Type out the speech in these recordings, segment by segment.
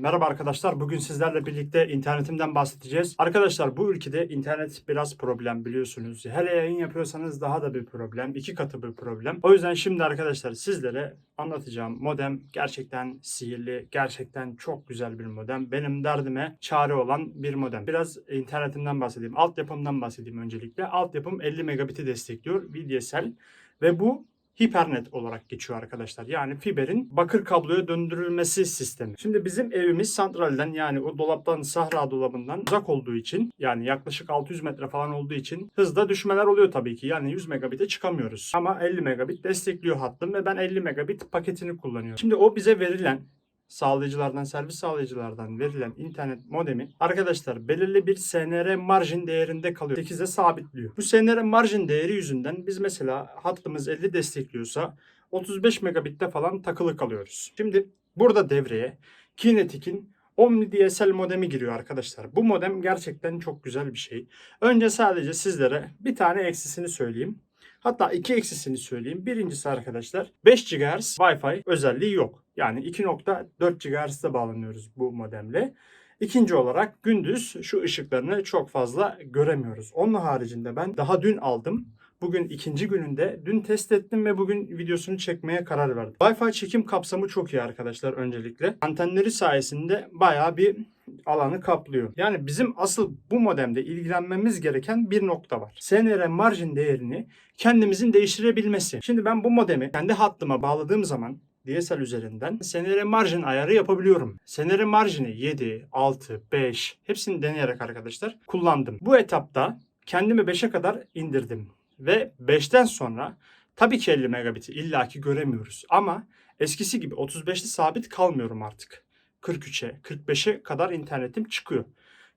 Merhaba arkadaşlar. Bugün sizlerle birlikte internetimden bahsedeceğiz. Arkadaşlar bu ülkede internet biraz problem biliyorsunuz. Hele yayın yapıyorsanız daha da bir problem. iki katı bir problem. O yüzden şimdi arkadaşlar sizlere anlatacağım modem gerçekten sihirli, gerçekten çok güzel bir modem. Benim derdime çare olan bir modem. Biraz internetimden bahsedeyim. Altyapımdan bahsedeyim öncelikle. Altyapım 50 megabit'i destekliyor. VDSL ve bu Hipernet olarak geçiyor arkadaşlar. Yani fiberin bakır kabloya döndürülmesi sistemi. Şimdi bizim evimiz santralden yani o dolaptan sahra dolabından uzak olduğu için yani yaklaşık 600 metre falan olduğu için hızda düşmeler oluyor tabii ki. Yani 100 megabit'e çıkamıyoruz. Ama 50 megabit destekliyor hattım ve ben 50 megabit paketini kullanıyorum. Şimdi o bize verilen sağlayıcılardan, servis sağlayıcılardan verilen internet modemi arkadaşlar belirli bir SNR marjin değerinde kalıyor. 8'e sabitliyor. Bu SNR marjin değeri yüzünden biz mesela hattımız 50 destekliyorsa 35 megabitte falan takılı kalıyoruz. Şimdi burada devreye Kinetic'in OmniDSL modemi giriyor arkadaşlar. Bu modem gerçekten çok güzel bir şey. Önce sadece sizlere bir tane eksisini söyleyeyim. Hatta iki eksisini söyleyeyim. Birincisi arkadaşlar 5 GHz Wi-Fi özelliği yok. Yani 2.4 GHz'de bağlanıyoruz bu modemle. İkinci olarak gündüz şu ışıklarını çok fazla göremiyoruz. Onun haricinde ben daha dün aldım. Bugün ikinci gününde dün test ettim ve bugün videosunu çekmeye karar verdim. Wi-Fi çekim kapsamı çok iyi arkadaşlar öncelikle. Antenleri sayesinde bayağı bir alanı kaplıyor. Yani bizim asıl bu modemde ilgilenmemiz gereken bir nokta var. SNR marjin değerini kendimizin değiştirebilmesi. Şimdi ben bu modemi kendi hattıma bağladığım zaman DSL üzerinden SNR marjin ayarı yapabiliyorum. SNR marjini 7, 6, 5 hepsini deneyerek arkadaşlar kullandım. Bu etapta kendimi 5'e kadar indirdim. Ve 5'ten sonra tabii ki 50 megabit'i illaki göremiyoruz. Ama eskisi gibi 35'te sabit kalmıyorum artık. 43'e, 45'e kadar internetim çıkıyor.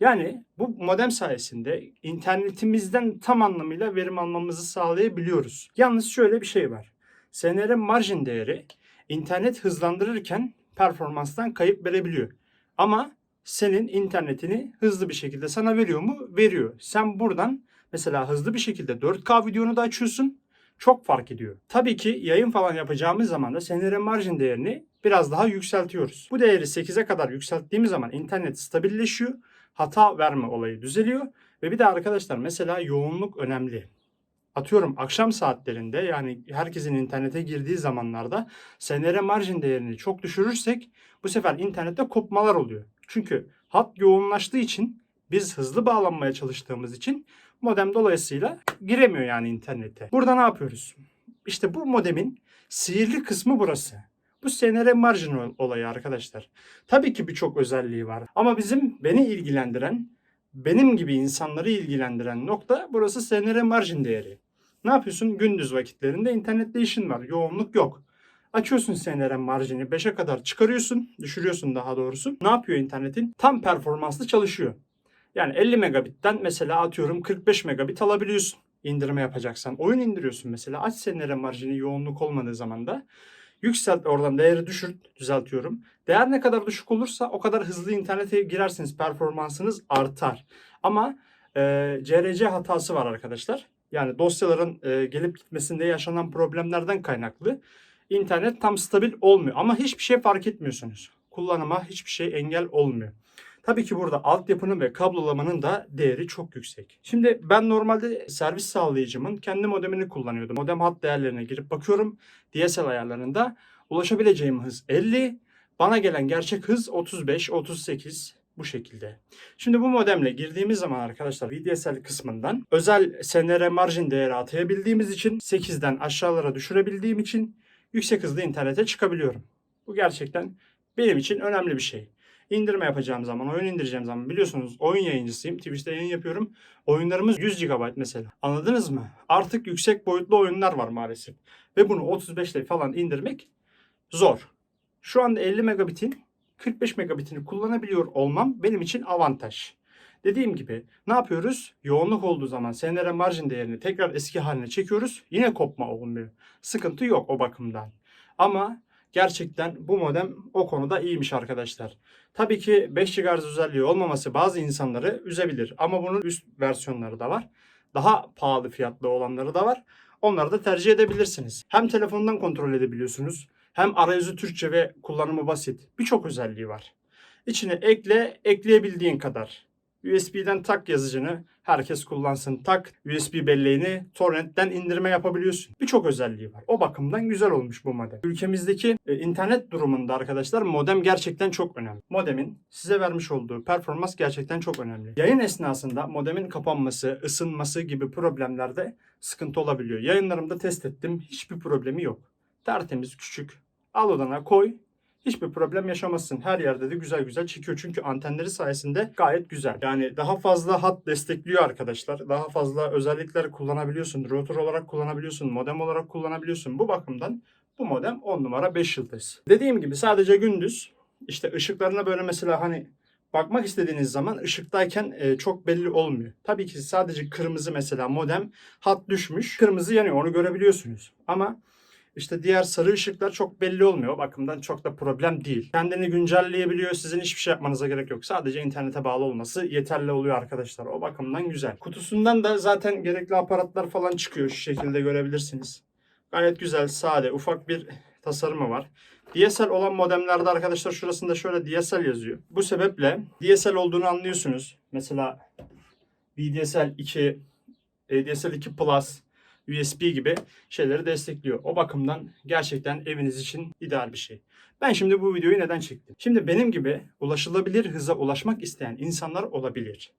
Yani bu modem sayesinde internetimizden tam anlamıyla verim almamızı sağlayabiliyoruz. Yalnız şöyle bir şey var. SNR marjin değeri internet hızlandırırken performanstan kayıp verebiliyor. Ama senin internetini hızlı bir şekilde sana veriyor mu? Veriyor. Sen buradan mesela hızlı bir şekilde 4K videonu da açıyorsun. Çok fark ediyor. Tabii ki yayın falan yapacağımız zaman da SNR marjin değerini biraz daha yükseltiyoruz. Bu değeri 8'e kadar yükselttiğimiz zaman internet stabilleşiyor. Hata verme olayı düzeliyor. Ve bir de arkadaşlar mesela yoğunluk önemli. Atıyorum akşam saatlerinde yani herkesin internete girdiği zamanlarda SNR marjin değerini çok düşürürsek bu sefer internette kopmalar oluyor. Çünkü hat yoğunlaştığı için biz hızlı bağlanmaya çalıştığımız için modem dolayısıyla giremiyor yani internete. Burada ne yapıyoruz? İşte bu modemin sihirli kısmı burası. Bu SNR marjin ol- olayı arkadaşlar. Tabii ki birçok özelliği var. Ama bizim beni ilgilendiren, benim gibi insanları ilgilendiren nokta burası SNR marjin değeri. Ne yapıyorsun? Gündüz vakitlerinde internette işin var. Yoğunluk yok. Açıyorsun SNR marjini 5'e kadar çıkarıyorsun. Düşürüyorsun daha doğrusu. Ne yapıyor internetin? Tam performanslı çalışıyor. Yani 50 megabitten mesela atıyorum 45 megabit alabiliyorsun indirme yapacaksan. Oyun indiriyorsun mesela. Aç SNR marjini yoğunluk olmadığı zaman da yükselt oradan değeri düşürt düzeltiyorum. Değer ne kadar düşük olursa o kadar hızlı internete girersiniz. Performansınız artar. Ama e, CRC hatası var arkadaşlar. Yani dosyaların e, gelip gitmesinde yaşanan problemlerden kaynaklı internet tam stabil olmuyor. Ama hiçbir şey fark etmiyorsunuz. Kullanıma hiçbir şey engel olmuyor. Tabii ki burada altyapının ve kablolamanın da değeri çok yüksek. Şimdi ben normalde servis sağlayıcımın kendi modemini kullanıyordum. Modem hat değerlerine girip bakıyorum. DSL ayarlarında ulaşabileceğim hız 50. Bana gelen gerçek hız 35, 38 bu şekilde. Şimdi bu modemle girdiğimiz zaman arkadaşlar VDSL kısmından özel SNR marjin değeri atayabildiğimiz için 8'den aşağılara düşürebildiğim için yüksek hızlı internete çıkabiliyorum. Bu gerçekten benim için önemli bir şey. İndirme yapacağım zaman, oyun indireceğim zaman biliyorsunuz oyun yayıncısıyım. Twitch'te yayın yapıyorum. Oyunlarımız 100 GB mesela. Anladınız mı? Artık yüksek boyutlu oyunlar var maalesef. Ve bunu 35'te falan indirmek zor. Şu anda 50 megabitin 45 megabitini kullanabiliyor olmam benim için avantaj. Dediğim gibi ne yapıyoruz? Yoğunluk olduğu zaman SNR marjin değerini tekrar eski haline çekiyoruz. Yine kopma olmuyor. Sıkıntı yok o bakımdan. Ama gerçekten bu modem o konuda iyiymiş arkadaşlar. Tabii ki 5 GHz özelliği olmaması bazı insanları üzebilir. Ama bunun üst versiyonları da var. Daha pahalı fiyatlı olanları da var. Onları da tercih edebilirsiniz. Hem telefondan kontrol edebiliyorsunuz. Hem arayüzü Türkçe ve kullanımı basit. Birçok özelliği var. İçine ekle, ekleyebildiğin kadar. USB'den tak yazıcını herkes kullansın. Tak USB belleğini torrentten indirme yapabiliyorsun. Birçok özelliği var. O bakımdan güzel olmuş bu modem. Ülkemizdeki e, internet durumunda arkadaşlar modem gerçekten çok önemli. Modemin size vermiş olduğu performans gerçekten çok önemli. Yayın esnasında modemin kapanması, ısınması gibi problemlerde sıkıntı olabiliyor. Yayınlarımda test ettim. Hiçbir problemi yok. Tertemiz, küçük. Al odana koy. Hiçbir problem yaşamazsın. Her yerde de güzel güzel çekiyor. Çünkü antenleri sayesinde gayet güzel. Yani daha fazla hat destekliyor arkadaşlar. Daha fazla özellikler kullanabiliyorsun. Router olarak kullanabiliyorsun. Modem olarak kullanabiliyorsun. Bu bakımdan bu modem 10 numara 5 yıldız. Dediğim gibi sadece gündüz işte ışıklarına böyle mesela hani bakmak istediğiniz zaman ışıktayken e, çok belli olmuyor. Tabii ki sadece kırmızı mesela modem hat düşmüş. Kırmızı yanıyor onu görebiliyorsunuz. Ama işte diğer sarı ışıklar çok belli olmuyor. Bakımdan çok da problem değil. Kendini güncelleyebiliyor. Sizin hiçbir şey yapmanıza gerek yok. Sadece internete bağlı olması yeterli oluyor arkadaşlar. O bakımdan güzel. Kutusundan da zaten gerekli aparatlar falan çıkıyor. Şu şekilde görebilirsiniz. Gayet güzel, sade, ufak bir tasarımı var. DSL olan modemlerde arkadaşlar şurasında şöyle DSL yazıyor. Bu sebeple DSL olduğunu anlıyorsunuz. Mesela VDSL 2, ADSL 2 Plus, USB gibi şeyleri destekliyor. O bakımdan gerçekten eviniz için ideal bir şey. Ben şimdi bu videoyu neden çektim? Şimdi benim gibi ulaşılabilir hıza ulaşmak isteyen insanlar olabilir.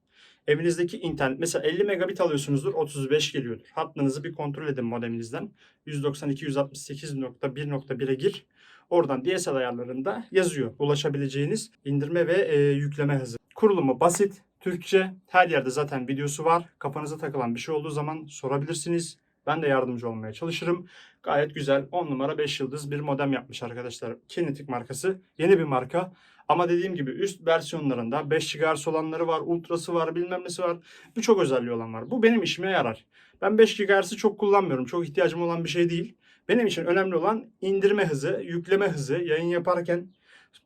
Evinizdeki internet mesela 50 megabit alıyorsunuzdur 35 geliyordur. Hattınızı bir kontrol edin modeminizden. 192.168.1.1'e gir. Oradan DSL ayarlarında yazıyor ulaşabileceğiniz indirme ve e, yükleme hızı. Kurulumu basit, Türkçe, her yerde zaten videosu var. Kafanıza takılan bir şey olduğu zaman sorabilirsiniz. Ben de yardımcı olmaya çalışırım. Gayet güzel 10 numara 5 yıldız bir modem yapmış arkadaşlar. Kinetic markası. Yeni bir marka. Ama dediğim gibi üst versiyonlarında 5 GHz olanları var, ultrası var, bilmem nesi var. Birçok özelliği olan var. Bu benim işime yarar. Ben 5 GHz'i çok kullanmıyorum. Çok ihtiyacım olan bir şey değil. Benim için önemli olan indirme hızı, yükleme hızı, yayın yaparken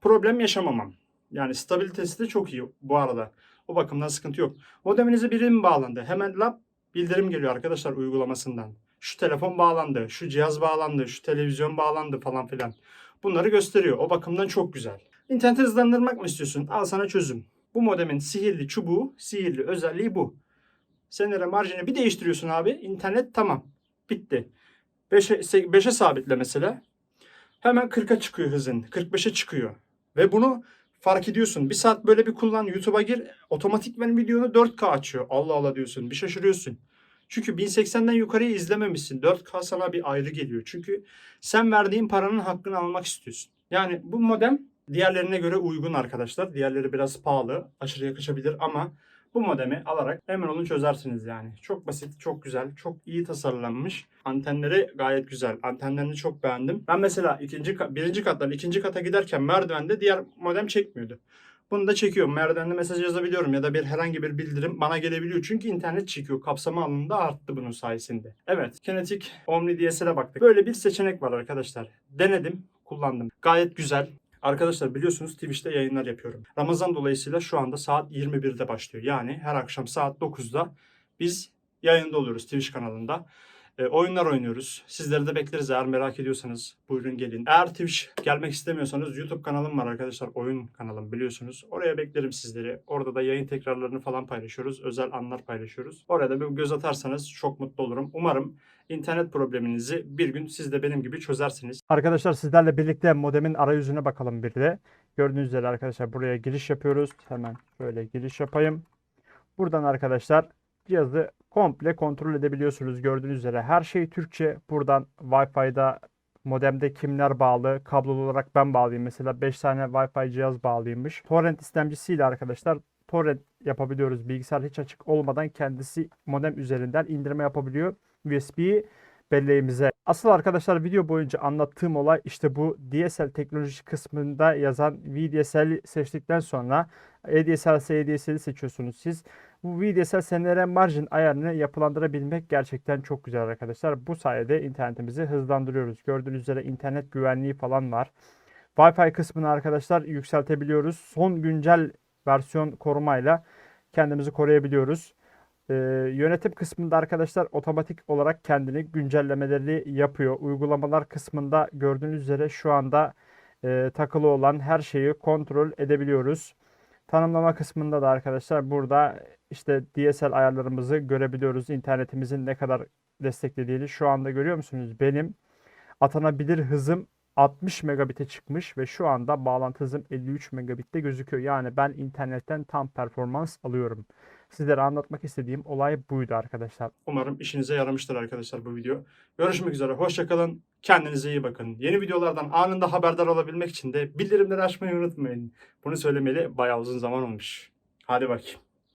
problem yaşamamam. Yani stabilitesi de çok iyi bu arada. O bakımdan sıkıntı yok. Modeminize biri mi bağlandı? Hemen lap bildirim geliyor arkadaşlar uygulamasından. Şu telefon bağlandı, şu cihaz bağlandı, şu televizyon bağlandı falan filan. Bunları gösteriyor. O bakımdan çok güzel. İnterneti hızlandırmak mı istiyorsun? Al sana çözüm. Bu modemin sihirli çubuğu, sihirli özelliği bu. Senere marjini bir değiştiriyorsun abi. İnternet tamam. Bitti. 5'e 5'e sabitle mesela. Hemen 40'a çıkıyor hızın. 45'e çıkıyor. Ve bunu fark ediyorsun. Bir saat böyle bir kullan. YouTube'a gir. Otomatikmen videonu 4K açıyor. Allah Allah diyorsun. Bir şaşırıyorsun. Çünkü 1080'den yukarıya izlememişsin. 4K sana bir ayrı geliyor. Çünkü sen verdiğin paranın hakkını almak istiyorsun. Yani bu modem diğerlerine göre uygun arkadaşlar. Diğerleri biraz pahalı. Aşırı yakışabilir ama bu modemi alarak emin olun çözersiniz yani. Çok basit, çok güzel, çok iyi tasarlanmış. Antenleri gayet güzel. Antenlerini çok beğendim. Ben mesela ikinci, birinci kattan ikinci kata giderken merdivende diğer modem çekmiyordu. Bunu da çekiyorum. Merdivende mesaj yazabiliyorum ya da bir herhangi bir bildirim bana gelebiliyor. Çünkü internet çekiyor. Kapsama alanı da arttı bunun sayesinde. Evet. Kinetic Omni DSL'e baktık. Böyle bir seçenek var arkadaşlar. Denedim, kullandım. Gayet güzel. Arkadaşlar biliyorsunuz Twitch'te yayınlar yapıyorum. Ramazan dolayısıyla şu anda saat 21'de başlıyor. Yani her akşam saat 9'da biz yayında oluyoruz Twitch kanalında. E, oyunlar oynuyoruz. Sizleri de bekleriz eğer merak ediyorsanız buyurun gelin. Eğer Twitch gelmek istemiyorsanız YouTube kanalım var arkadaşlar. Oyun kanalım biliyorsunuz. Oraya beklerim sizleri. Orada da yayın tekrarlarını falan paylaşıyoruz. Özel anlar paylaşıyoruz. Oraya da bir göz atarsanız çok mutlu olurum. Umarım internet probleminizi bir gün siz de benim gibi çözersiniz. Arkadaşlar sizlerle birlikte modemin arayüzüne bakalım bir de. Gördüğünüz üzere arkadaşlar buraya giriş yapıyoruz. Hemen böyle giriş yapayım. Buradan arkadaşlar cihazı komple kontrol edebiliyorsunuz. Gördüğünüz üzere her şey Türkçe. Buradan Wi-Fi'da modemde kimler bağlı, kablolu olarak ben bağlıyım. Mesela 5 tane Wi-Fi cihaz bağlıymış. Torrent istemcisiyle arkadaşlar torrent yapabiliyoruz. Bilgisayar hiç açık olmadan kendisi modem üzerinden indirme yapabiliyor. USB belleğimize. Asıl arkadaşlar video boyunca anlattığım olay işte bu DSL teknoloji kısmında yazan VDSL seçtikten sonra ADSL ise ADSL'i seçiyorsunuz siz. Bu VDSL senelere marjin ayarını yapılandırabilmek gerçekten çok güzel arkadaşlar. Bu sayede internetimizi hızlandırıyoruz. Gördüğünüz üzere internet güvenliği falan var. Wi-Fi kısmını arkadaşlar yükseltebiliyoruz. Son güncel versiyon korumayla kendimizi koruyabiliyoruz. Ee, yönetim kısmında arkadaşlar otomatik olarak kendini güncellemeleri yapıyor. Uygulamalar kısmında gördüğünüz üzere şu anda e, takılı olan her şeyi kontrol edebiliyoruz. Tanımlama kısmında da arkadaşlar burada işte DSL ayarlarımızı görebiliyoruz. İnternetimizin ne kadar desteklediğini şu anda görüyor musunuz? Benim atanabilir hızım 60 megabit'e çıkmış ve şu anda bağlantı hızım 53 megabitte gözüküyor. Yani ben internetten tam performans alıyorum. Sizlere anlatmak istediğim olay buydu arkadaşlar. Umarım işinize yaramıştır arkadaşlar bu video. Görüşmek üzere. Hoşçakalın. Kendinize iyi bakın. Yeni videolardan anında haberdar olabilmek için de bildirimleri açmayı unutmayın. Bunu söylemeli bayağı uzun zaman olmuş. Hadi bakayım.